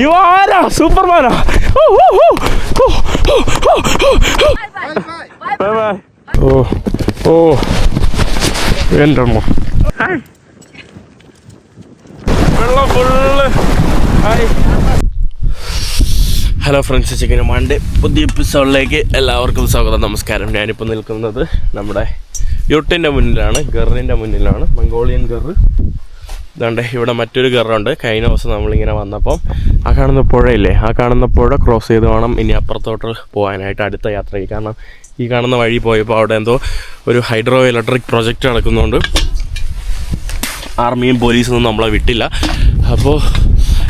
ഇവാരാ സൂപ്പർമാനാ? ഓ ഓ. എന്റെ അമ്മ. ഹായ് വെള്ളം full. Hello friends chicken Monday പുതിയ എപ്പിസോഡിലേക്ക് എല്ലാവർക്കും സ്വാഗതം. നമസ്കാരം. ഞാനിപ്പോൾ നിൽക്കുന്നത് നമ്മുടെ യൂട്ടിന്റെ മുന്നിലാണ് ഗറിന്റെ മുന്നിലാണ് മംഗോളിയൻ ഗറ് ഇതുണ്ട് ഇവിടെ മറ്റൊരു കയറുണ്ട് കഴിഞ്ഞ ദിവസം നമ്മളിങ്ങനെ വന്നപ്പം ആ കാണുന്ന പുഴയില്ലേ? ആ കാണുന്ന പുഴ ക്രോസ് ചെയ്ത് വേണം ഇനി അപ്പുറത്തോട്ട് പോകാനായിട്ട് അടുത്ത യാത്രയ്ക്ക്. കാരണം ഈ കാണുന്ന വഴി പോയപ്പോൾ അവിടെ എന്തോ ഒരു ഹൈഡ്രോ ഇലക്ട്രിക് പ്രൊജക്റ്റ് നടക്കുന്നുണ്ട് ആർമിയും പോലീസൊന്നും നമ്മളെ വിട്ടില്ല. അപ്പോൾ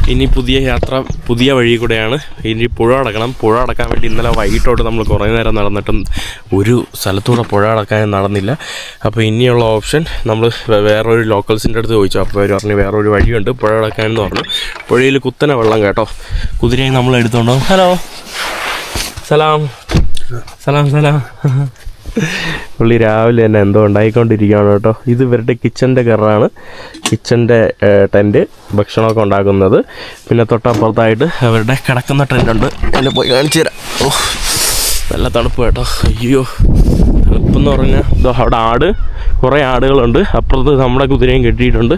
ഇനി പുതിയ യാത്ര പുതിയ വഴി കൂടെയാണ്. ഇനി പുഴ അടക്കണം. പുഴ അടക്കാൻ വേണ്ടി ഇന്നലെ വൈകിട്ടോട്ട് നമ്മൾ കുറേ നേരം നടന്നിട്ടും ഒരു സ്ഥലത്തൂടെ പുഴ അടക്കാൻ നടന്നില്ല. അപ്പോൾ ഇനിയുള്ള ഓപ്ഷൻ നമ്മൾ വേറൊരു ലോക്കൽസിന്റെ അടുത്ത് ചോദിച്ചു. അപ്പോൾ അവർ പറഞ്ഞു വേറൊരു വഴിയുണ്ട്. പുഴ അടക്കാൻ എന്ന് പറഞ്ഞു. പുഴയിൽ കുത്തനെ വെള്ളം കേട്ടോ. കുതിരയെ നമ്മൾ എടുത്തോണ്ടോ ഹലോ. സലാം. സലാം സലാം. പുള്ളി രാവിലെ തന്നെ എന്തോ ഉണ്ടായിക്കൊണ്ടിരിക്കുകയാണ് കേട്ടോ. ഇത് ഇവരുടെ കിച്ചന്റെ കറാണ്. കിച്ചന്റെ ടെന്റ് ഭക്ഷണമൊക്കെ ഉണ്ടാക്കുന്നത്. പിന്നെ തൊട്ടപ്പുറത്തായിട്ട് അവരുടെ കിടക്കുന്ന ടെന്റുണ്ട്. അതിൽ പോയി കാണിച്ചു തരാം. ഓ നല്ല തണുപ്പ് കേട്ടോ. അയ്യോ തണുപ്പെന്ന് പറഞ്ഞാൽ ഇതോ അവിടെ ആട് കുറേ ആടുകളുണ്ട്. അപ്പുറത്ത് നമ്മുടെ കുതിരയും കെട്ടിയിട്ടുണ്ട്.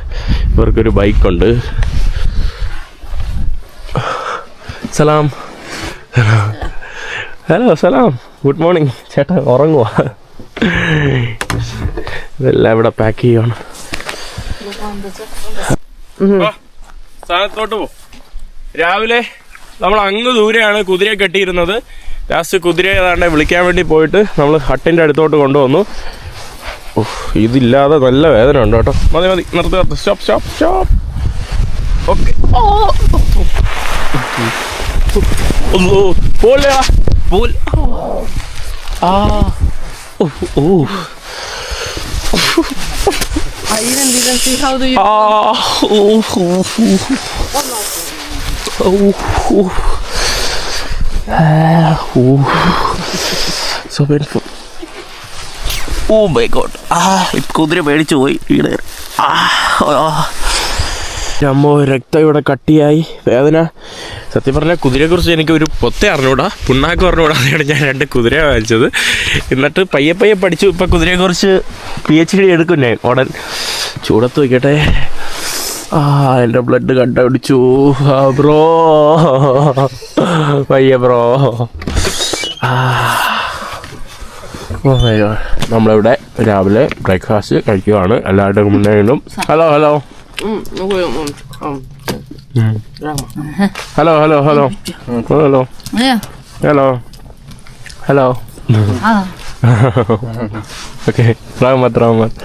ഇവർക്കൊരു ബൈക്കുണ്ട്. സലാം. ഹലോ സലാം. ഗുഡ് മോർണിംഗ് ചേട്ടാ ഉറങ്ങുവാ ഇതെല്ലാം ഇവിടെ പാക്ക് ചെയ്യണം സ്ഥാനത്തോട്ട് പോ രാവിലെ നമ്മൾ അങ്ങ് ദൂരെയാണ് കുതിരയെ കെട്ടിയിരുന്നത് ലാസ്റ്റ് കുതിരയെ ഏതാണ്ട് വിളിക്കാൻ വേണ്ടി പോയിട്ട് നമ്മൾ ഹട്ടിന്റെ അടുത്തോട്ട് കൊണ്ടുവന്നു ഉഫ്, ഇതില്ലാതെ നല്ല വേദന ഉണ്ട് കേട്ടോ മതി മതി നിർത്തി നിർത്തി സ്റ്റോപ്പ് സ്റ്റോപ്പ് സ്റ്റോപ്പ് ഓക്കെ ഒന്നു പോലെ പോലെ ആ Oh, oh. I even didn't see how do you Ah, oh, oh, oh. Oh, oh. Ah, oh. So painful. Oh my god ആ കുതിര പേടിച്ചു പോയി വീട് ആ അമ്മോ രക്തം ഇവിടെ കട്ടിയായി. വേദന. സത്യം പറഞ്ഞാൽ കുതിരയെക്കുറിച്ച് എനിക്ക് ഒരു പൊത്തെ അറിഞ്ഞൂടാ. പുണ്ണാക്ക് അറിഞ്ഞൂടാ അതാണ് ഞാൻ രണ്ട് കുതിര വാങ്ങിച്ചത്. എന്നിട്ട് പയ്യെ പയ്യെ പഠിച്ചു. ഇപ്പം കുതിരയെക്കുറിച്ച് പി എച്ച് ഡി എടുക്കും ഞാൻ. ഉടൻ ചൂടത്ത് വയ്ക്കട്ടെ ആ എന്റെ ബ്ലഡ് കണ്ടുപിടിച്ചു. ബ്രോ പയ്യ ബ്രോ ആ. God. നമ്മളിവിടെ രാവിലെ ബ്രേക്ക്ഫാസ്റ്റ് കഴിക്കുകയാണ് എല്ലാവരുടെയും മുന്നേ hello hello Mm, nu går jag om. om. Hello hello hello hello. Hello hello Hallå. Okay Rahmat Rahmat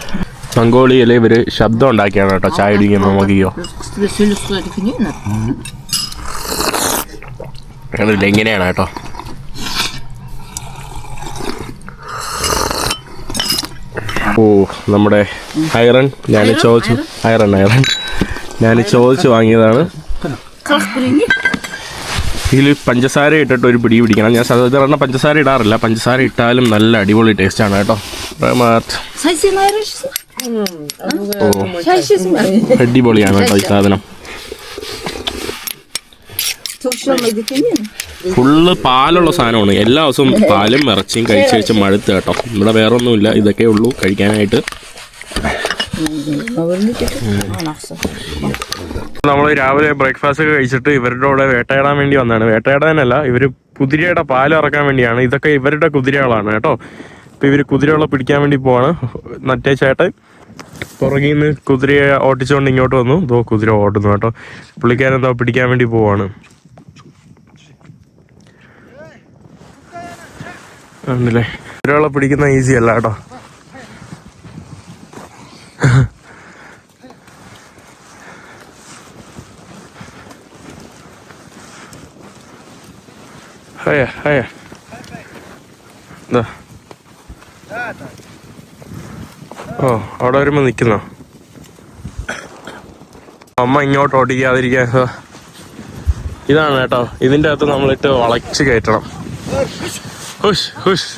മംഗോളിയയിൽ ഇവർ ശബ്ദം ഉണ്ടാക്കിയാണ് കേട്ടോ ചായ കുടിക്കുമ്പോൾ നോക്കിയോ kniven. കേട്ടോ ഓ നമ്മുടെ ഐറൺ. ഞാൻ ചോദിച്ചു ഐറൺ? ഐറൺ ഞാൻ ചോദിച്ചു വാങ്ങിയതാണ്. ഇതിൽ പഞ്ചസാര ഇട്ടിട്ട് ഒരു പിടി പിടിക്കണം. ഞാൻ സാധാരണ പഞ്ചസാര ഇടാറില്ല. പഞ്ചസാര ഇട്ടാലും നല്ല അടിപൊളി ടേസ്റ്റ് ആണ് കേട്ടോ. ഓ അടിപൊളിയാണ് കേട്ടോ ഈ സാധനം. ഫുള്ള് പാലുള്ള സാധനമാണ്. എല്ലാ ദിവസവും പാലും ഇറച്ചിയും കഴിച്ച് കഴിച്ച് മഴത്ത് കേട്ടോ. ഇവിടെ വേറെ ഒന്നുമില്ല ഇതൊക്കെ ഉള്ളൂ കഴിക്കാനായിട്ട്. നമ്മൾ രാവിലെ ബ്രേക്ക്ഫാസ്റ്റ് ഒക്കെ കഴിച്ചിട്ട് ഇവരുടെ കൂടെ വേട്ടയാടാൻ വേണ്ടി വന്നതാണ്. വേട്ടയാടാനല്ല ഇവർ കുതിരയുടെ പാൽ ഇറക്കാൻ വേണ്ടിയാണ്. ഇതൊക്കെ ഇവരുടെ കുതിരകളാണ് കേട്ടോ. ഇപ്പൊ ഇവർ കുതിരകളെ പിടിക്കാൻ വേണ്ടി പോവാണ്. മറ്റേ ചേട്ടൻ പുറകിൽ നിന്ന് കുതിരയെ ഓട്ടിച്ചുകൊണ്ട് ഇങ്ങോട്ട് വന്നു. ഇതോ കുതിര ഓട്ടുന്നു കേട്ടോ. പുള്ളിക്കാരൻ എന്തോ പിടിക്കാൻ വേണ്ടി പോവാണ്. ഉണ്ടല്ലേ ഒരാളെ പിടിക്കുന്ന ഈസി അല്ല കേട്ടോ. ഓ അവിടെ വരുമ്പോ നിക്കുന്നോ? അമ്മ ഇങ്ങോട്ട് ഓടിക്കാതിരിക്കാൻ. ഇതാണ് കേട്ടോ. ഇതിന്റെ അകത്ത് നമ്മളിട്ട് വളച്ച് കയറ്റണം. ഹുഷ് ഹുഷ്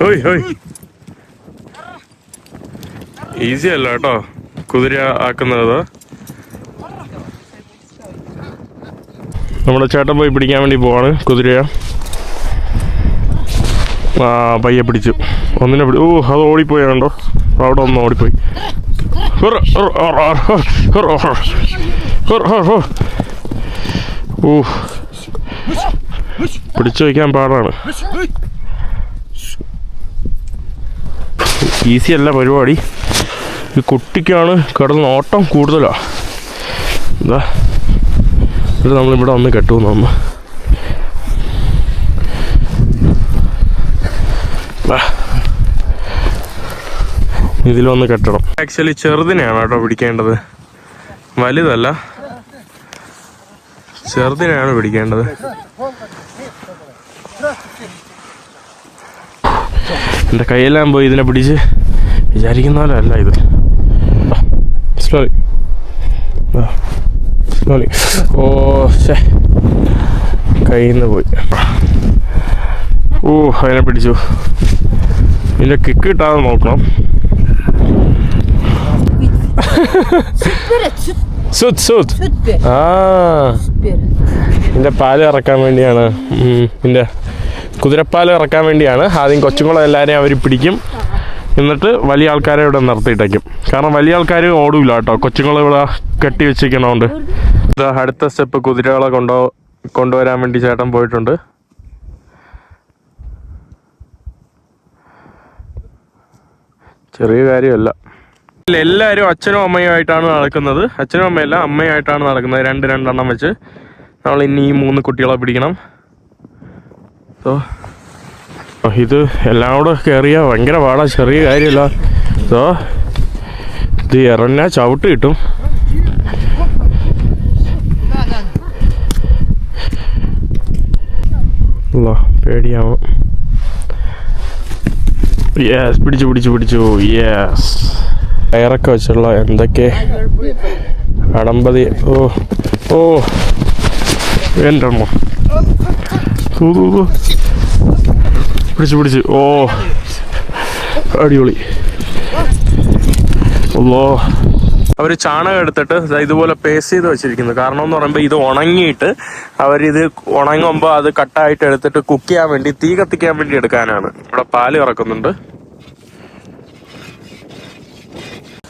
ഹോയ് ഹോയ്. ഈസി അല്ല കേട്ടോ. കുതിര ആക്കുന്നത്. നമ്മുടെ ചേട്ടൻ പോയി പിടിക്കാൻ വേണ്ടി പോവാണ് കുതിരയെ. ആ പയ്യെ പിടിച്ചു. ഒന്നിനെ പിടി ഓ അത് ഓടിപ്പോയാണ്ടോ അവിടെ ഒന്ന് ഓടിപ്പോയി. പിടിച്ചു വയ്ക്കാൻ പാടാണ്. ഈസി അല്ല പരിപാടി. ഈ കുട്ടിക്കാണ് കിടന്ന് ഓട്ടം കൂടുതലാ. എന്താ ഇത് നമ്മളിവിടെ വന്ന് കെട്ടുമെന്ന് നമ്മ ഇതിലൊന്ന് കെട്ടണം. ആക്ച്വലി ചെറുതിനെയാണ് കേട്ടോ പിടിക്കേണ്ടത്. വലുതല്ല. ചെറുതിനെയാണ് പിടിക്കേണ്ടത്. എന്റെ കൈയെല്ലാം പോയി ഇതിനെ പിടിച്ച്. വിചാരിക്കുന്ന പോലെ അല്ല ഇത്. സ്ലോലി സ്ലോലി ഓ ശേ കയ്യിൽ നിന്ന് പോയി. ഓ അതിനെ പിടിച്ചു. ഇതിന്റെ കിക്ക് കിട്ടാതെ നോക്കണം. സുത് സുത്. ആ. ഇതിന്റെ പാൽ ഇറക്കാൻ വേണ്ടിയാണ്. ഇതിന്റെ കുതിരപ്പാൽ ഇറക്കാൻ വേണ്ടിയാണ്. ആദ്യം കൊച്ചുങ്ങളെ എല്ലാവരെയും അവർ പിടിക്കും. എന്നിട്ട് വലിയ ആൾക്കാരെ ഇവിടെ നിർത്തിയിട്ടേക്കും. കാരണം വലിയ ആൾക്കാർ ഓടൂല കേട്ടോ. കൊച്ചുങ്ങളെ ഇവിടെ കെട്ടി വെച്ചിരിക്കണോണ്ട്. അടുത്ത സ്റ്റെപ്പ് കുതിരകളെ കൊണ്ടോ കൊണ്ടുവരാൻ വേണ്ടി ചേട്ടൻ പോയിട്ടുണ്ട്. ചെറിയ കാര്യമല്ല. എല്ലാവരും അച്ഛനും അമ്മയും ആയിട്ടാണ് നടക്കുന്നത്. അച്ഛനും അമ്മയല്ല അമ്മയായിട്ടാണ് നടക്കുന്നത്. രണ്ട് രണ്ടെണ്ണം വെച്ച്. നമ്മൾ ഇനി ഈ മൂന്ന് കുട്ടികളെ പിടിക്കണം. സോ ഇത് എല്ലാം കൂടെ കയറിയ ഭയങ്കര പാടാ ചെറിയ കാര്യമല്ല സോ ഇത് ഇറങ്ങ ചവിട്ട് കിട്ടും. പേടിയാവും. യെസ് പിടിച്ചു പിടിച്ചു പിടിച്ചു. യെസ് കയറൊക്കെ വെച്ചുള്ള എന്തൊക്കെ? അടമ്പതി. ഓ ഓ. എന്റെ അമ്മ. പിടിച്ചു പിടിച്ചു. ഓ. അടിപൊളി. ഓ അവർ ചാണകം എടുത്തിട്ട് ഇതുപോലെ പേസ്റ്റ് ചെയ്ത് വെച്ചിരിക്കുന്നു. കാരണം എന്ന് പറയുമ്പോൾ ഇത് ഉണങ്ങിയിട്ട് അവരിത് ഉണങ്ങുമ്പോൾ അത് കട്ടായിട്ട് എടുത്തിട്ട് കുക്ക് ചെയ്യാൻ വേണ്ടി തീ കത്തിക്കാൻ വേണ്ടി എടുക്കാനാണ്. ഇവിടെ പാൽ കറക്കുന്നുണ്ട്.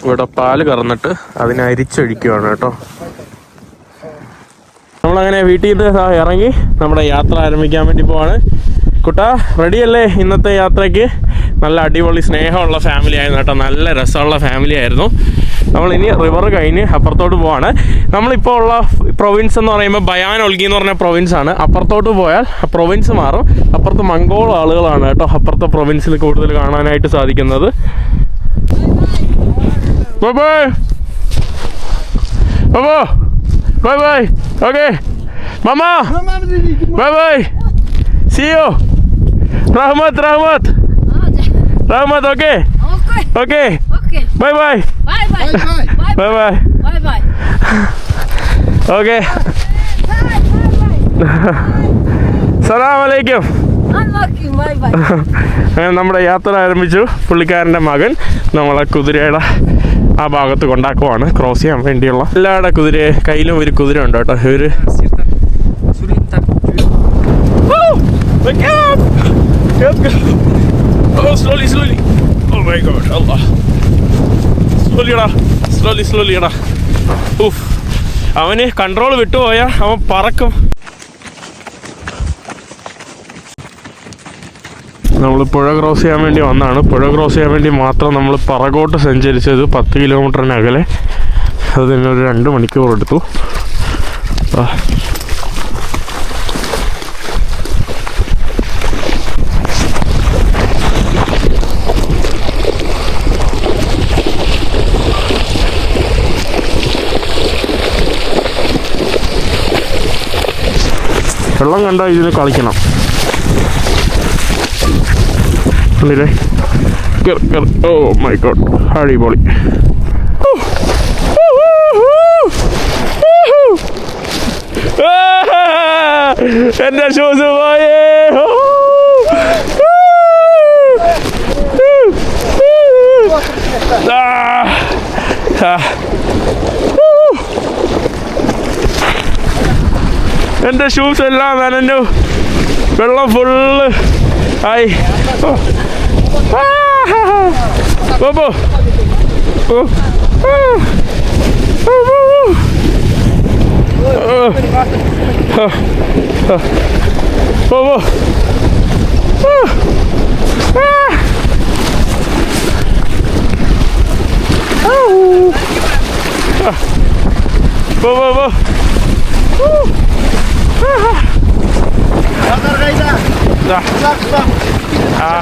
ഇവിടെ പാൽ കറന്നിട്ട് അതിനെ അരിച്ചൊഴിക്കുകയാണ് കേട്ടോ. നമ്മളങ്ങനെ വീട്ടിൽ നിന്ന് ഇറങ്ങി നമ്മുടെ യാത്ര ആരംഭിക്കാൻ വേണ്ടി പോവാണ്. കുട്ട റെഡിയല്ലേ ഇന്നത്തെ യാത്രയ്ക്ക്? നല്ല അടിപൊളി സ്നേഹമുള്ള ഫാമിലി ആയിരുന്നു കേട്ടോ. നല്ല രസമുള്ള ഫാമിലി ആയിരുന്നു. നമ്മൾ ഇനി റിവർ കഴിഞ്ഞ് അപ്പുറത്തോട്ട് പോവാണ്. നമ്മളിപ്പോൾ ഉള്ള പ്രൊവിൻസ് എന്ന് പറയുമ്പോൾ ബയാൻ ഒൽഗി എന്ന് പറഞ്ഞ പ്രൊവിൻസ് ആണ്. അപ്പുറത്തോട്ട് പോയാൽ പ്രൊവിൻസ് മാറും. അപ്പുറത്ത് മംഗോൾ ആളുകളാണ് കേട്ടോ അപ്പുറത്തെ പ്രൊവിൻസിൽ കൂടുതൽ കാണാനായിട്ട് സാധിക്കുന്നത്. Bye bye Baba! Bye bye! Okay! Mama! Bye bye! See you! Rahmat, Rahmat! Rahmat, okay? Okay. Okay! Okay. Bye bye! Bye bye. Bye Bye bye! bye. Bye Okay! സലാം അലൈക്കും Unlucky. Bye bye. അങ്ങനെ നമ്മുടെ യാത്ര ആരംഭിച്ചു പുള്ളിക്കാരൻ്റെ മകൻ നമ്മളെ കുതിരയുടെ ആ ഭാഗത്ത് കൊണ്ടാക്കുവാണ്. ക്രോസ് ചെയ്യാൻ വേണ്ടിയുള്ള. എല്ലാവരുടെ കുതിര കയ്യിലും ഒരു കുതിര ഉണ്ട് കേട്ടോ. ഒരു. അവന് കൺട്രോൾ വിട്ടുപോയാ അവൻ പറക്കും. നമ്മൾ പുഴ ക്രോസ് ചെയ്യാൻ വേണ്ടി വന്നതാണ് പുഴ ക്രോസ് ചെയ്യാൻ വേണ്ടി മാത്രം നമ്മൾ പറകോട്ട് സഞ്ചരിച്ചത് പത്ത് കിലോമീറ്ററിനകലെ അത് തന്നെ ഒരു രണ്ട് മണിക്കൂർ എടുത്തു. വെള്ളം കണ്ടാൽ ഇതിന് കളിക്കണം. ഉള്ളിലെ ഓ മൈ ഗോഡ് അടിപൊളി എന്റെ ഷൂസ് പോയേ. എന്റെ ഷൂസ് എല്ലാം നനഞ്ഞു. വെള്ളം ഫുള്ള് ആയി. ഓ. ആ, ഹാ, ഹാ. പോ, പോ. ഓ. ആ. ഓ, ഓ, ഓ. ഓ. ആ. ആ. പോ, പോ. ആ. ആ. Ah.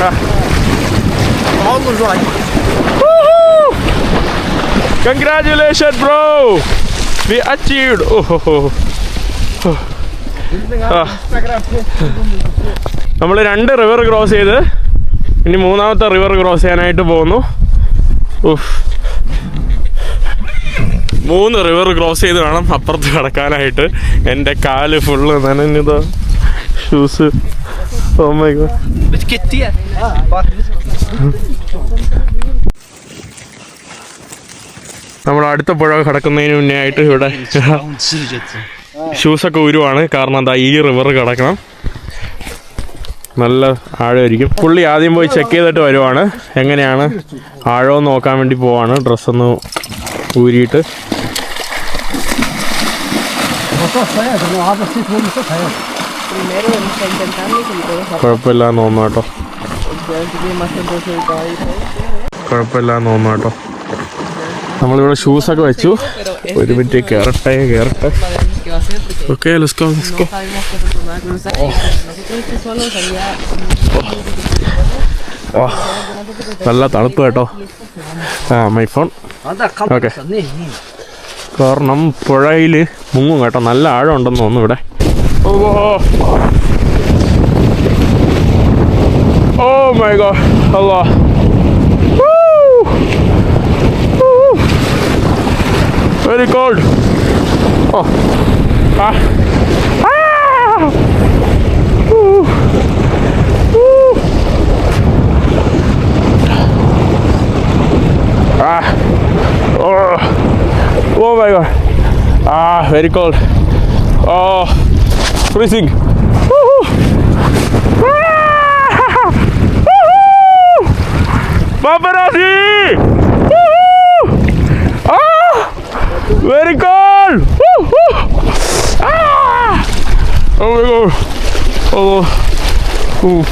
Ah. Woohoo! Congratulations, bro! We achieved. Oh, oh, oh. നമ്മൾ രണ്ട് റിവർ ക്രോസ് ചെയ്ത് ഇനി മൂന്നാമത്തെ റിവർ ക്രോസ് ചെയ്യാനായിട്ട് പോകുന്നു ഉഫ്. മൂന്ന് റിവർ ക്രോസ് ചെയ്ത് വേണം അപ്പുറത്ത് കിടക്കാനായിട്ട്. എന്റെ കാൽ ഫുള്ള് നനഞ്ഞത്. ഷൂസ് നമ്മൾ അടുത്ത പുഴ കിടക്കുന്നതിന് മുന്നേ ആയിട്ട് ഇവിടെ ഷൂസൊക്കെ ഉരുവാണ്. കാരണം എന്താ ഈ റിവർ കിടക്കണം. നല്ല ആഴമായിരിക്കും. പുള്ളി ആദ്യം പോയി ചെക്ക് ചെയ്തിട്ട് വരുവാണ്. എങ്ങനെയാണ് ആഴം നോക്കാൻ വേണ്ടി പോവാണ്. ഡ്രസ്സൊന്ന് ഊരിയിട്ട്. എന്ന് തോന്നുന്നു കേട്ടോ ya tiene más tiempo ahí. കുഴപ്പമില്ല എന്ന് തോന്നുന്നു കേട്ടോ നമ്മളിവിടെ ഷൂസൊക്കെ വെച്ചു ഒരു മിനിറ്റ് കയറട്ടെ കയറട്ടെ ഓക്കെ solo salía നല്ല തണുപ്പ് കേട്ടോ ആ മൈ ഫോൺ ഓക്കെ കാരണം പുഴയിൽ മുങ്ങും കേട്ടോ. നല്ല ആഴം ഉണ്ടെന്ന് തോന്നുന്നു ഇവിടെ. ഓ my god hello very cold oh ah. Oh. Oh my god. Ah, very cold. Oh, freezing. Ah. Paparazzi. Ah, very cold. Woohoo. Ah. Oh my god. Oh. Ooh.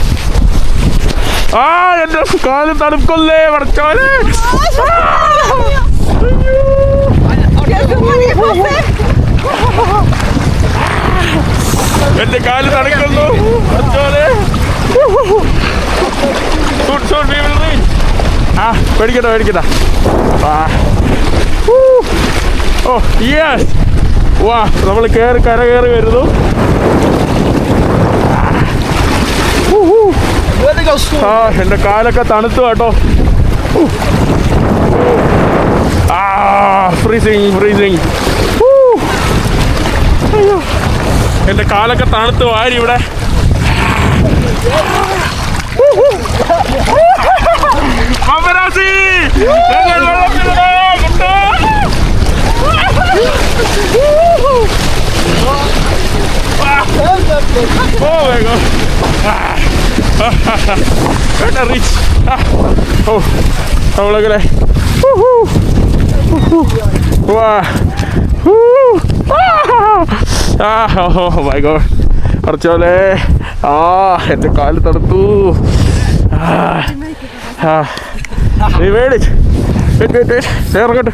ആ എന്റെ കാൽ തണുക്കൊല്ലേ പറച്ചോലെ എന്റെ കാൽ നടക്കുന്നു. ആ പേടിക്കണ്ട പേടിക്കണ്ട. ആ. ഓ യെസ് വാ നമ്മൾ കയറി കര കയറി വരുന്നു. ആ എന്റെ കാലൊക്കെ തണുത്തു കേട്ടോ. ഫ്രീസിങ് ഫ്രീസിങ് എന്റെ കാലൊക്കെ തണുത്ത് വാരി ഇവിടെ. പാപ്പരാസി! ഓ വെള്ളത്തിലിടാം, മുട്ടോ! Oh my oh Better my God കുറച്ചോലെ ആ എന്റെ കാൽ തണുത്തു. ഇറങ്ങട്ടെ.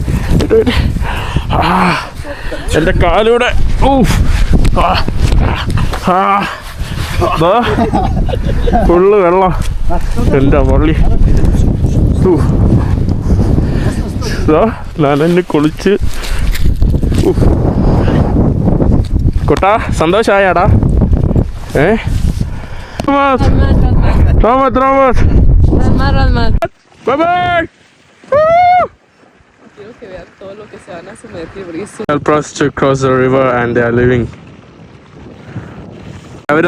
എന്റെ കാലൂടെ. ഊഫ് ഫുള്ള് വെള്ളം. എന്റെ പള്ളി ഊ. നനഞ്ഞ് കുളിച്ച്. കൊട്ടാ സന്തോഷായാടാ. ഏ? തോമസ്. Thomas Thomas.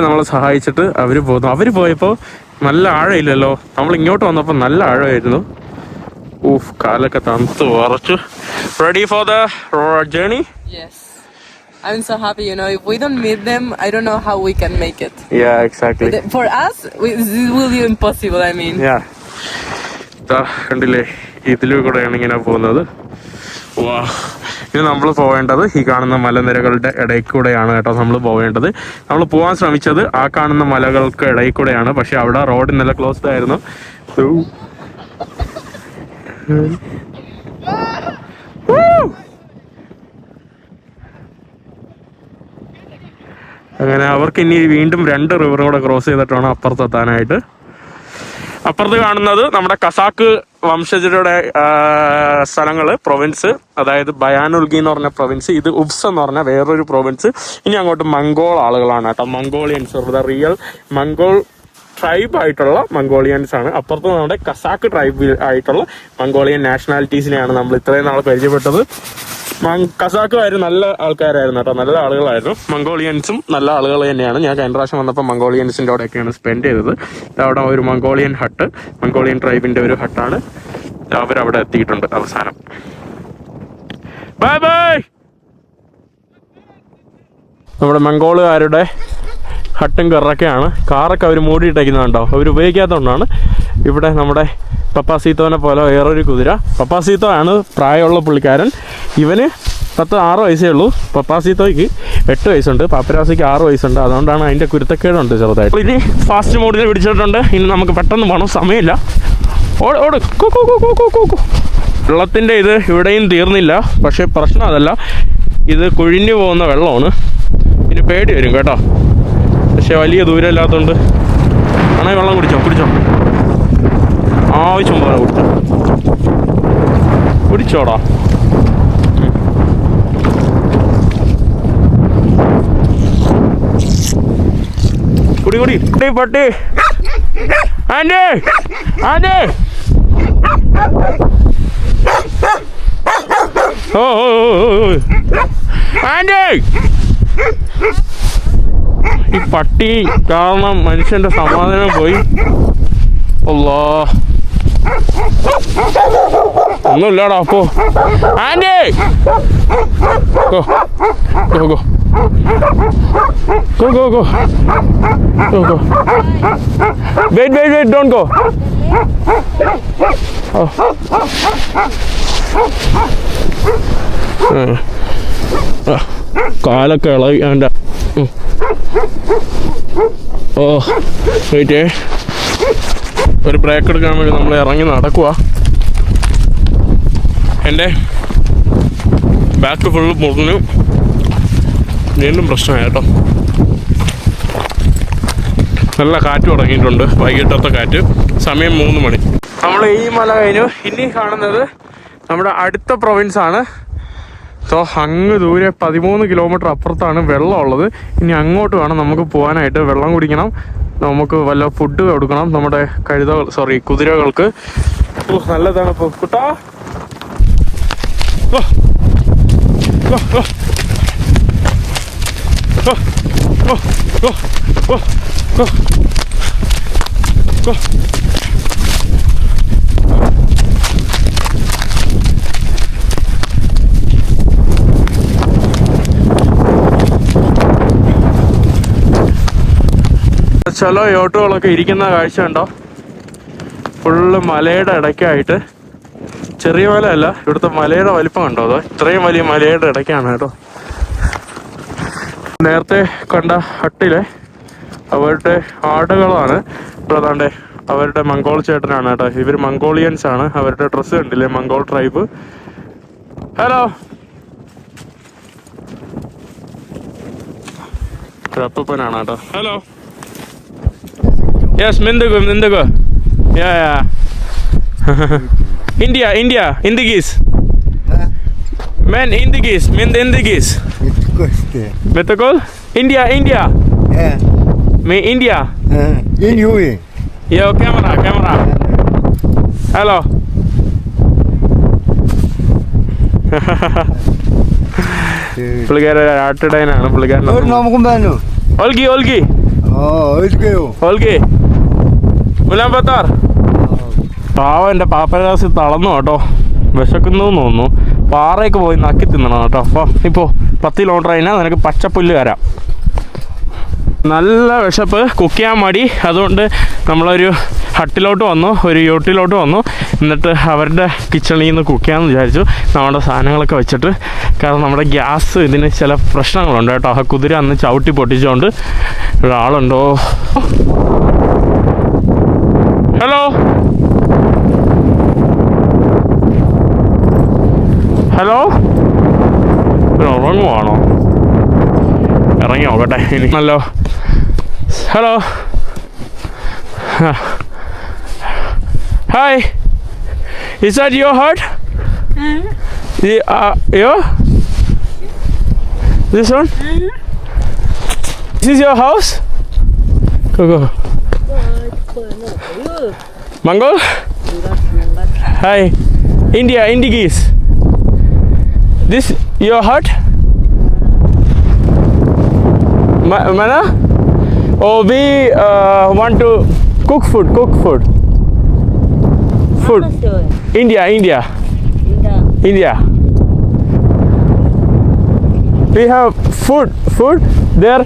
നമ്മളെ സഹായിച്ചിട്ട് അവർ പോന്നു. അവർ പോയപ്പോൾ നല്ല ആഴമില്ലല്ലോ നമ്മൾ ഇങ്ങോട്ട് വന്നപ്പോൾ നല്ല ആഴമായിരുന്നു. ഊഫ് കാലൊക്കെ തണുത്ത് വറച്ചു ready for the journey. I'm so happy, you know. If we don't meet them, I don't know how we can make it. Yeah, exactly. For us, we, this will be impossible. I mean, Yeah. കണ്ടില്ലേ ഇതിലൂടെ കൂടെയാണ് ഇങ്ങനെ പോകുന്നത് വാ ഇനി നമ്മൾ പോവേണ്ടത് ഈ കാണുന്ന മലനിരകളുടെ ഇടയിൽ കൂടെയാണ് കേട്ടോ നമ്മൾ പോവേണ്ടത് നമ്മൾ പോകാൻ ശ്രമിച്ചത് ആ കാണുന്ന മലകൾക്ക് ഇടയിൽ കൂടെയാണ് പക്ഷെ അവിടെ റോഡ് നല്ല ക്ലോസ്ഡ് ആയിരുന്നു അങ്ങനെ അവർക്ക് ഇനി വീണ്ടും രണ്ട് റിവറും കൂടെ ക്രോസ് ചെയ്തിട്ടാണ് അപ്പുറത്തെത്താനായിട്ട് അപ്പുറത്ത് കാണുന്നത് നമ്മുടെ കസാക്ക് വംശജരുടെ സ്ഥലങ്ങൾ പ്രൊവിൻസ് അതായത് ബയാനുൽഗി എന്ന് പറഞ്ഞ പ്രൊവിൻസ് ഇത് ഉബ്സ് എന്ന് പറഞ്ഞ വേറൊരു പ്രൊവിൻസ് ഇനി അങ്ങോട്ട് മംഗോൾ ആളുകളാണ് കേട്ടോ. Mongolians the real Mongol tribe ആയിട്ടുള്ള മംഗോളിയൻസ് ആണ് അപ്പുറത്ത് നമ്മുടെ കസാക്ക് ട്രൈബ് ആയിട്ടുള്ള മംഗോളിയൻ നാഷണാലിറ്റീസിനെയാണ് നമ്മൾ ഇത്രയും നാൾ പരിചയപ്പെട്ടത്. കസാക്കുമായിരുന്നു നല്ല ആൾക്കാരായിരുന്നു കേട്ടോ. നല്ല ആളുകളായിരുന്നു. മംഗോളിയൻസും നല്ല ആളുകൾ തന്നെയാണ്. ഞാൻ കഴിഞ്ഞ പ്രാവശ്യം വന്നപ്പോൾ മംഗോളിയൻസിന്റെ അവിടെയൊക്കെയാണ് സ്പെൻഡ് ചെയ്തത്. അവിടെ ഒരു മംഗോളിയൻ ഹട്ട് മംഗോളിയൻ ട്രൈബിന്റെ ഒരു ഹട്ടാണ് അവരവിടെ എത്തിയിട്ടുണ്ട് അവസാനം. ബൈ ബൈ നമ്മുടെ മംഗോളുകാരുടെ ഹട്ടും കറൊക്കെയാണ്. കാറൊക്കെ അവർ മൂടിയിട്ടേക്കുന്നതുണ്ടോ? അവർ ഉപയോഗിക്കാത്തതുകൊണ്ടാണ് ഇവിടെ നമ്മുടെ പപ്പാസീത്തോനെ പോലെ വേറൊരു കുതിര. പപ്പാസീത്തോ ആണ് പ്രായമുള്ള പുള്ളിക്കാരൻ. ഇവന് പത്ത് ആറ് വയസ്സേ ഉള്ളൂ. പപ്പാസീത്തോയ്ക്ക് എട്ട് വയസ്സുണ്ട്. പാപ്പരാസിക്ക് ആറ് വയസ്സുണ്ട്. അതുകൊണ്ടാണ് അതിന്റെ കുരുത്തക്കേടുണ്ട് ചെറുതായിട്ട്. ഇനി ഫാസ്റ്റ് മോഡിൽ പിടിച്ചിട്ടുണ്ട്. ഇനി നമുക്ക് പെട്ടെന്ന് പോകണം സമയമില്ല. ഓട് ഓട്. വെള്ളത്തിന്റെ ഇത് ഇവിടെയും തീർന്നില്ല. പക്ഷേ പ്രശ്നം അതല്ല. ഇത് കുഴിഞ്ഞു പോകുന്ന വെള്ളമാണ്. ഇനി പേടി വരും കേട്ടോ. പക്ഷെ വലിയ ദൂരം ഇല്ലാത്തതുകൊണ്ട് ആണെങ്കിൽ വെള്ളം കുടിച്ചോ കുടിച്ചോ. ആവശ്യം പോലെ കുടിച്ചോ. കുടിച്ചോടാ. കുടി കുടി. കുടി പട്ടി. ആൻഡി ആൻഡി ഓ. ആൻഡി ഈ പട്ടി കാരണം മനുഷ്യന്റെ സമാധാനം പോയി. അല്ലോ ഒന്നുമില്ലാടാ പോ ആൻഡി ഗോ കാലൊക്കെ ഇളകി വേണ്ട ഓ വെയിറ്റേ. ഒരു ബ്രേക്ക് എടുക്കാൻ വേണ്ടി നമ്മൾ ഇറങ്ങി നടക്കുക എന്റെ ബാക്ക് ഫുൾ മുറിഞ്ഞു. വീണ്ടും പ്രശ്നമായി കേട്ടോ. നല്ല കാറ്റ് തുടങ്ങിയിട്ടുണ്ട് വൈകിട്ടത്തെ കാറ്റ്. സമയം മൂന്ന് മണി. നമ്മൾ ഈ മല കഴിഞ്ഞു. ഇനി കാണുന്നത് നമ്മുടെ അടുത്ത പ്രൊവിൻസ് ആണ്. സോ അങ്ങ് ദൂരെ പതിമൂന്ന് കിലോമീറ്റർ അപ്പുറത്താണ് വെള്ളം ഉള്ളത് ഇനി അങ്ങോട്ട് വേണം നമുക്ക് പോകാനായിട്ട് വെള്ളം കുടിക്കണം നമുക്ക് വല്ല ഫുഡ് കൊടുക്കണം നമ്മുടെ കഴുതകൾ സോറി കുതിരകൾക്ക് നല്ലതാണ് കുട്ടാ ഓ. ഓ, ഓ. ഓ, ഓ, ഓ, ഓ, ഓ. ഓ. ചില യോട്ടുകളൊക്കെ ഇരിക്കുന്ന കാഴ്ച ഉണ്ടോ ഫുള്ള് മലയുടെ ഇടയ്ക്കായിട്ട്. ചെറിയ മല അല്ല ഇവിടുത്തെ മലയുടെ വലിപ്പം കണ്ടോ അതോ? ഇത്രയും വലിയ മലയുടെ ഇടയ്ക്കാണ് കേട്ടോ. നേരത്തെ കണ്ട ഹട്ടിലെ അവരുടെ ആടുകളാണ്. പ്രധാന അവരുടെ മംഗോൾ ചേട്ടനാണ് കേട്ടോ. ഇവർ മംഗോളിയൻസ് ആണ്. അവരുടെ ഡ്രസ്സ് കണ്ടില്ലേ? Mongol tribe. ഹലോ. അപ്പനാണ് കേട്ടോ. Hello. Yes, Mindugu, Mindugu. Yeah, yeah. India, India, Indigis. Men, Indigis, Mind Indigis. Koste. Betul? India, India. Ja. Me India. Uh, in Hui. Yo, camera, camera. Hello. പുള്ളിക്കാരൻ ആട്ടിടയനാണ് പുള്ളിക്കാരൻ Door naam kom ben nu. ഓൽഗി മുലാമ്പത്താർ പാവം എന്റെ paparazzi തളർന്നു കേട്ടോ. വിശക്കുന്നു തോന്നുന്നു. പാറയൊക്കെ പോയി നക്കി തിന്നണം കേട്ടോ. അപ്പോൾ ഇപ്പോൾ പത്ത് കിലോമീറ്റർ കഴിഞ്ഞാൽ നിനക്ക് പച്ചപ്പുല്ല് തരാം. നല്ല വിശപ്പ് കുക്ക് ചെയ്യാൻ മടി. അതുകൊണ്ട് നമ്മളൊരു ഹട്ടിലോട്ട് വന്നു ഒരു യോട്ടിലോട്ട് വന്നു. എന്നിട്ട് അവരുടെ കിച്ചണിൽ നിന്ന് കുക്ക് ചെയ്യാമെന്ന് വിചാരിച്ചു. നമ്മുടെ സാധനങ്ങളൊക്കെ വെച്ചിട്ട്. കാരണം നമ്മുടെ ഗ്യാസ് ഇതിന് ചില പ്രശ്നങ്ങളുണ്ട് കേട്ടോ. ആ കുതിര അന്ന് ചവിട്ടി പൊട്ടിച്ചുകൊണ്ട് ഒരാളുണ്ടോ ഹലോ. ഹലോ. ഉറങ്ങുവാണോ ഇറങ്ങി നോക്കട്ടെ ഇനി. Hello. Hello. Hi. Is that your heart or this one this your house Go, go. Mongol? Hi. India, Indigese. This your hut? Ma- Mana? Oh, we uh, want to cook food, cook food. Food. India, India, India. We have food, food there.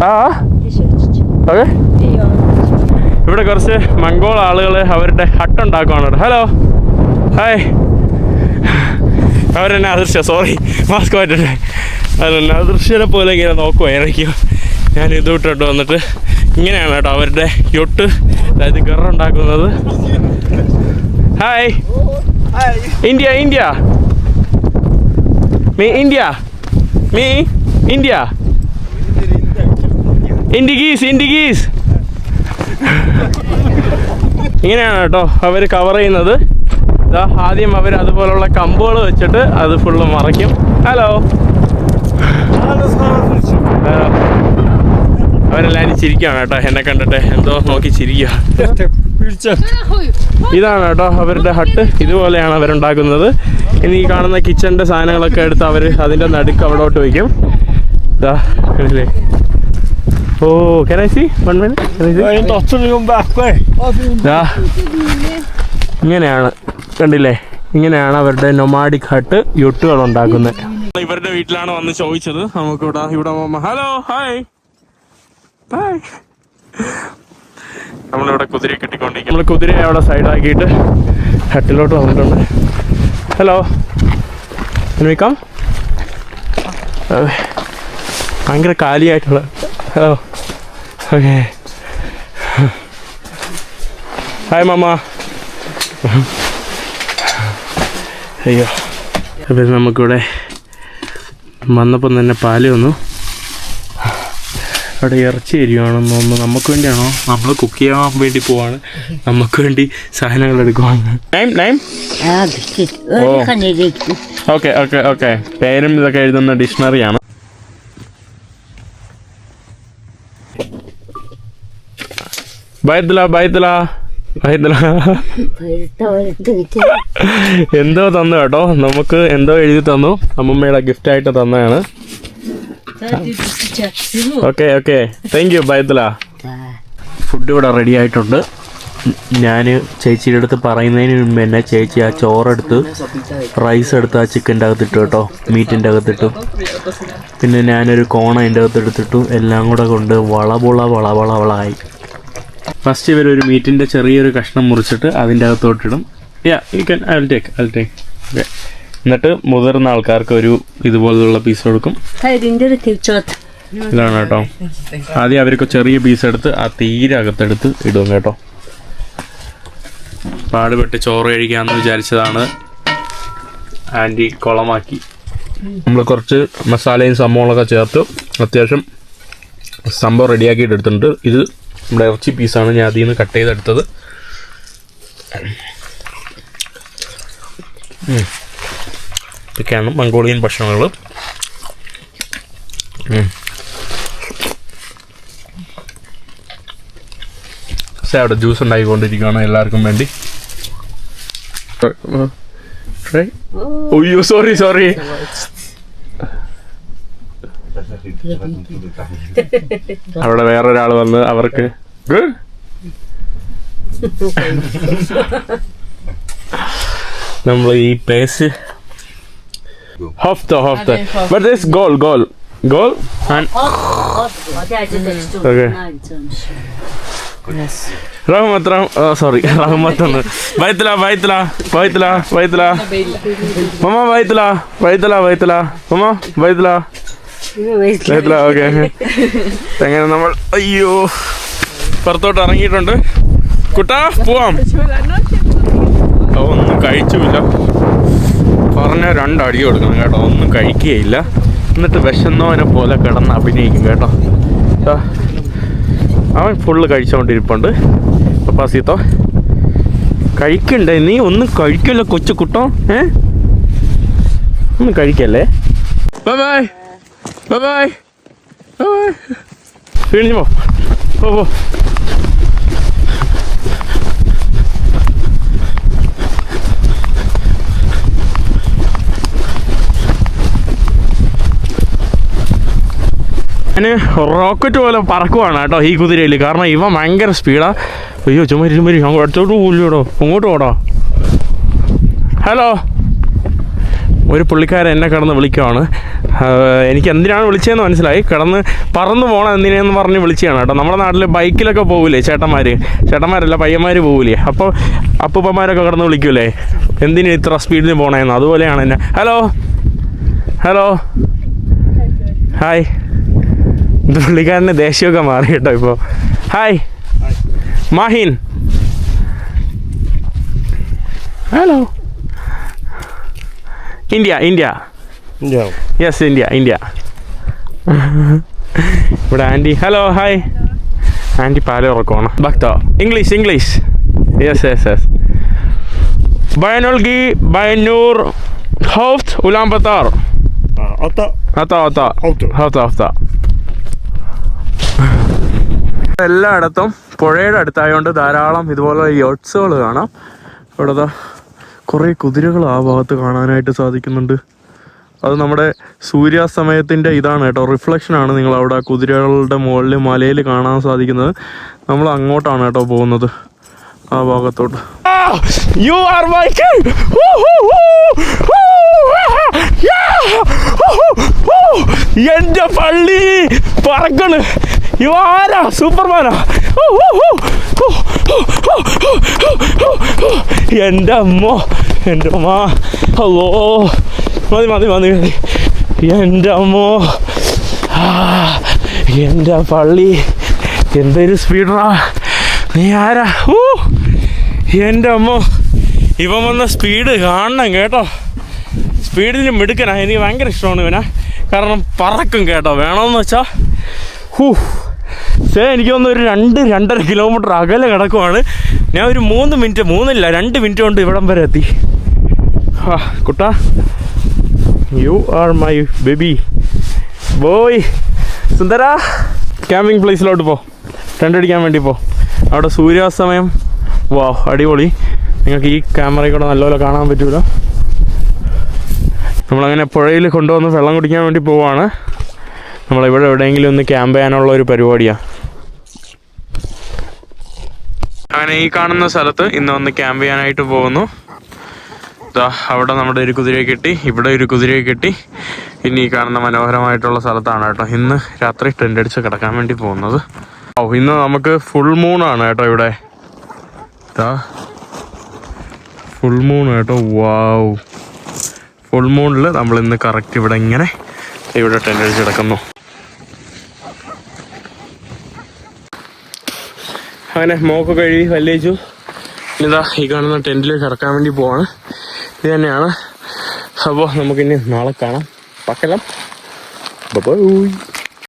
Ah, okay. ഇവിടെ കുറച്ച് Mongol ആളുകൾ അവരുടെ hut ഉണ്ടാക്കുവാണ് hello hi അവരെന്നെ അദൃശ്യ sorry mask പറ്റട്ടെ അതെന്നെ അദൃശ്യനെ പോലെ ഇങ്ങനെ നോക്കുമായിരിക്കും ഞാൻ ഇത് വിട്ടിട്ട് വന്നിട്ട് ഇങ്ങനെയാണ് കേട്ടോ അവരുടെ യൊട്ട് അതായത് ഗറുണ്ടാക്കുന്നത് hi India India me India me India ഇൻഡിഗീസ് ഇൻഡിഗീസ് ഇങ്ങനെയാണ് കേട്ടോ അവർ കവർ ചെയ്യുന്നത്. ഇതാ ആദ്യം അവർ അതുപോലുള്ള കമ്പുകൾ വെച്ചിട്ട് അത് ഫുള്ള് മറയ്ക്കും ഹലോ അവരെല്ലാം ചിരിക്കുകയാണ് കേട്ടോ. എന്നെ കണ്ടിട്ട് എന്തോ നോക്കി ചിരിക്കുക. ഇതാണ് കേട്ടോ അവരുടെ ഹട്ട്. ഇതുപോലെയാണ് അവരുണ്ടാക്കുന്നത്. ഇനി ഈ കാണുന്ന കിച്ചണിന്റെ സാധനങ്ങളൊക്കെ എടുത്ത് അവർ അതിന്റെ നടുക്ക് അവിടോട്ട് വയ്ക്കും. ഇതാ കണ്ടില്ലേ I see? I minute. Can minute see? ഇങ്ങനെയാണ്. കണ്ടില്ലേ? ഇങ്ങനെയാണ് അവരുടെ നൊമാഡിക് ഹട്ട് യുട്ടുകൾ ഉണ്ടാക്കുന്നത് ഇവരുടെ വീട്ടിലാണ് വന്ന് ചോദിച്ചത്. നമുക്ക് ഇവിടെ ഇവിടെ ഹലോ ഹായ് ഹായ് നമ്മളിവിടെ കുതിരയെ കെട്ടിക്കൊണ്ടിരിക്കും നമ്മൾ കുതിരയെ അവിടെ സൈഡാക്കിയിട്ട് ഹട്ടിലോട്ട് വന്നിട്ടുണ്ട്. ഹലോ കം ഭയങ്കര കാലിയായിട്ടുള്ള. ഹലോ ഓക്കെ ഹായ് മാമ അയ്യോ അപ്പം നമുക്കിവിടെ വന്നപ്പം തന്നെ പാൽ വന്നു. അവിടെ ഇറച്ചി അരിയുവാണെന്ന് തോന്നുന്നു. നമുക്ക് വേണ്ടിയാണോ? നമ്മൾ കുക്ക് ചെയ്യാൻ വേണ്ടി പോവാണ്. നമുക്ക് വേണ്ടി സാധനങ്ങൾ എടുക്കുവാണ്. ഓക്കെ ഓക്കെ ഓക്കെ പേരും ഇതൊക്കെ എഴുതുന്ന ഡിക്ഷണറിയാണ് ബൈദ്ല ഭയത്തിലാ ബൈദ്ല എന്തോ തന്നു കേട്ടോ. നമുക്ക് എന്തോ എഴുതി തന്നു. അമ്മമ്മയുടെ ഗിഫ്റ്റ് ആയിട്ട് തന്നതാണ്. ഓക്കെ ഓക്കെ താങ്ക് യു ബൈദ്ല ഫുഡ് ഇവിടെ റെഡി ആയിട്ടുണ്ട്. ഞാൻ ചേച്ചിയുടെ അടുത്ത് പറയുന്നതിന് മുമ്പ് തന്നെ ചേച്ചി ആ ചോറെടുത്ത് റൈസ് എടുത്ത് ആ ചിക്കന്റെ അകത്തിട്ടു കേട്ടോ. മീറ്റിന്റെ അകത്തിട്ടു. പിന്നെ ഞാനൊരു കോണ അതിന്റെ അകത്ത് എടുത്തിട്ടു എല്ലാം കൂടെ കൊണ്ട് വളപുള വളവള വളായി ഫസ്റ്റ് ഇവർ ഒരു മീറ്റിന്റെ ചെറിയൊരു കഷ്ണം മുറിച്ചിട്ട് അതിന്റെ അകത്തോട്ടിടും. Yeah you can I will take I will take okay എന്നിട്ട് മുതിർന്ന ആൾക്കാർക്ക് ഒരു ഇതുപോലുള്ള പീസ് കൊടുക്കും. ഇതാണ് കേട്ടോ. ആദ്യം അവർക്ക് ചെറിയ പീസ് എടുത്ത് ആ തീരെ അകത്തെടുത്ത് ഇടും കേട്ടോ. പാടുപെട്ട് ചോറ് കഴിക്കാമെന്ന് വിചാരിച്ചതാണ് ആന്റി കുളമാക്കി. നമ്മൾ കുറച്ച് മസാലയും സംഭവങ്ങളൊക്കെ ചേർത്ത്. അത്യാവശ്യം സംഭവം റെഡിയാക്കിയിട്ട് എടുത്തിട്ടുണ്ട് ഇത് നമ്മുടെ ഇറച്ചി പീസാണ് ഞാൻ അതിൽ നിന്ന് കട്ട് ചെയ്തെടുത്തത്. ഇതൊക്കെയാണ് മംഗോളിയൻ ഭക്ഷണങ്ങൾ. പക്ഷേ അവിടെ ജ്യൂസ് ഉണ്ടായിക്കൊണ്ടിരിക്കുകയാണ് എല്ലാവർക്കും വേണ്ടി. അയ്യോ സോറി സോറി അവിടെ വേറൊരാൾ വന്ന് അവർക്ക് ഗുഡ് നമ്മൾ ഈ പേസ്. ഹോഫ്ത ഹോഫ്ത but this goal goal. Goal? Okay. Rahmat sorry. Rahmat വൈത്തല വൈത്തല വൈത്തല വൈത്തല. മമ്മ വൈത്തല വൈത്തല വൈത്തല. മമ്മ വൈത്തല. ഓക്കെ അങ്ങനെ നമ്മൾ അയ്യോ. പുറത്തോട്ട് ഇറങ്ങിയിട്ടുണ്ട്. കുട്ടാ പോവാം. ഒന്നും കഴിച്ചുമില്ല പറഞ്ഞ രണ്ടടി കൊടുക്കണം കേട്ടോ. ഒന്നും കഴിക്കുകയില്ല. എന്നിട്ട് വിശന്നവനെ പോലെ കിടന്ന് അഭിനയിക്കും കേട്ടോ. അവൻ ഫുള്ള് കഴിച്ചുകൊണ്ടിരിപ്പുണ്ട് പപ്പാസീത്തോ കഴിക്കണ്ടേ? നീ ഒന്നും കഴിക്കല്ല കൊച്ചു കുട്ടോ. ഏ? ഒന്നും കഴിക്കല്ലേ? Bye bye bye bye bye വീണിഞ്ഞു പോ പോ പോ റോക്കറ്റ് പോലെ പറക്കുവാണ് കേട്ടോ ഈ കുതിരയിൽ കാരണം ഇവ ഭയങ്കര സ്പീഡാണ് അയ്യോ ചുമരി ചുമരി അടുത്തോട്ട് പോയില്ലോടോ അങ്ങോട്ട് പോടാ. ഹലോ ഒരു പുള്ളിക്കാരൻ എന്നെ കടന്ന് വിളിക്കുവാണ്. എനിക്ക് എന്തിനാണ് വിളിച്ചതെന്ന് മനസ്സിലായി. കടന്ന് പറന്ന് പോകണം എന്തിനെന്ന് പറഞ്ഞ് വിളിച്ചതാണ് കേട്ടോ. നമ്മുടെ നാട്ടിൽ ബൈക്കിലൊക്കെ പോകില്ലേ ചേട്ടന്മാർ ചേട്ടന്മാരല്ല പയ്യന്മാർ പോകില്ലേ അപ്പോൾ അപ്പൂപ്പന്മാരൊക്കെ കടന്ന് വിളിക്കൂലേ? എന്തിനു ഇത്ര സ്പീഡിൽ പോകണമെന്ന് അതുപോലെയാണ് എന്നെ. ഹലോ ഹലോ ഹായ് ഇത് പുള്ളിക്കാരന്റെ ദേഷ്യമൊക്കെ മാറി കേട്ടോ ഇപ്പോൾ hi Mahin hello India India yes India India ഇവിടെ ആന്റി. ഹലോ ഹായ് ആന്റി പാല ഉറക്കമാണ് ഭക്തോ? English English yes yes yes Bayan Olgii Bayannuur Khovd Ulaanbaatar. എല്ലായിടത്തും പുഴയുടെ അടുത്തായതുകൊണ്ട് ധാരാളം ഇതുപോലെ യോട്ട്സുകൾ കാണാം. ഇവിടുത്തെ ദാ കുറേ കുതിരകൾ ആ ഭാഗത്ത് കാണാനായിട്ട് സാധിക്കുന്നുണ്ട്. അത് നമ്മുടെ സൂര്യാസ്തമയത്തിന്റെ ഇതാണ് കേട്ടോ. റിഫ്ലക്ഷൻ ആണ് നിങ്ങൾ അവിടെ കുതിരകളുടെ മുകളിൽ മലയിൽ കാണാൻ സാധിക്കുന്നത്. നമ്മൾ അങ്ങോട്ടാണ് കേട്ടോ പോകുന്നത്. ആ ഭാഗത്തോട്ട്. യു ആർ മൈ പള്ളി പറക്കണ്. ഇവ ആരാ? സൂപ്പർമാനാ എന്റെ അമ്മ എന്റെ അമ്മ അല്ലോ മതി മതി മതി മതി. എന്റെ അമ്മോ. എന്റെ പള്ളി. എന്തൊരു സ്പീഡറാ നീ ആരാ? ഊ എന്റെ അമ്മോ. ഇവൻ വന്ന സ്പീഡ് കാണണം കേട്ടോ. സ്പീഡിന് മിടുക്കനാ. എനിക്ക് ഭയങ്കര ഇഷ്ടമാണ് ഇവനാ. കാരണം പറക്കും കേട്ടോ. വേണമെന്ന് വെച്ചാൽ ഹൂ. സേ എനിക്ക് തോന്നുന്നു ഒരു രണ്ട് രണ്ടര കിലോമീറ്റർ അകലെ കിടക്കുവാണ്. ഞാൻ ഒരു മൂന്ന് മിനിറ്റ് മൂന്നില്ല രണ്ട് മിനിറ്റ് കൊണ്ട് ഇവിടം വരെ എത്തി. ആ കുട്ടാ. You are my baby boy Sundara camping പ്ലേസിലോട്ട് പോ. രണ്ടടിക്കാൻ വേണ്ടി പോ. അവിടെ സൂര്യാസ്തമയം. വാ അടിപൊളി. നിങ്ങൾക്ക് ഈ ക്യാമറയിൽ കൂടെ നല്ലപോലെ കാണാൻ പറ്റൂല? നമ്മളങ്ങനെ പുഴയിൽ കൊണ്ടുവന്ന് വെള്ളം കുടിക്കാൻ വേണ്ടി പോവാണ്. നമ്മളിവിടെ എവിടെയെങ്കിലും ഒന്ന് ക്യാമ്പ് ചെയ്യാനുള്ള ഒരു പരിപാടിയാണ് അങ്ങനെ ഈ കാണുന്ന സ്ഥലത്ത് ഇന്ന് ഒന്ന് ക്യാമ്പ് ചെയ്യാനായിട്ട് പോകുന്നു. ദാ അവിടെ നമ്മുടെ ഒരു കുതിരയെ കെട്ടി ഇവിടെ ഒരു കുതിരയെ കെട്ടി. ഇനി ഈ കാണുന്ന മനോഹരമായിട്ടുള്ള സ്ഥലത്താണ് കേട്ടോ ഇന്ന് രാത്രി ടെന്റ് അടിച്ച് കിടക്കാൻ വേണ്ടി പോകുന്നത്. ഓ ഇന്ന് നമുക്ക് ഫുൾ മൂണാണ് കേട്ടോ ഇവിടെ. ദാ ഫുൾ മൂൺ കേട്ടോ വാവ് ഫുൾ മൂണിൽ നമ്മൾ ഇന്ന് കറക്റ്റ് ഇവിടെ ഇങ്ങനെ ഇവിടെ ടെന്റ് അടിച്ച് കിടക്കുന്നു. അങ്ങനെ മോക്ക് കഴുകി വല്ലേച്ചു ഇതാ ഈ കാണുന്ന ടെന്റിൽ കിടക്കാൻ വേണ്ടി പോവാണ്. ഇത് തന്നെയാണ്. അപ്പോൾ നമുക്കിനി നാളെ കാണാം. പക്കലം. ബൈ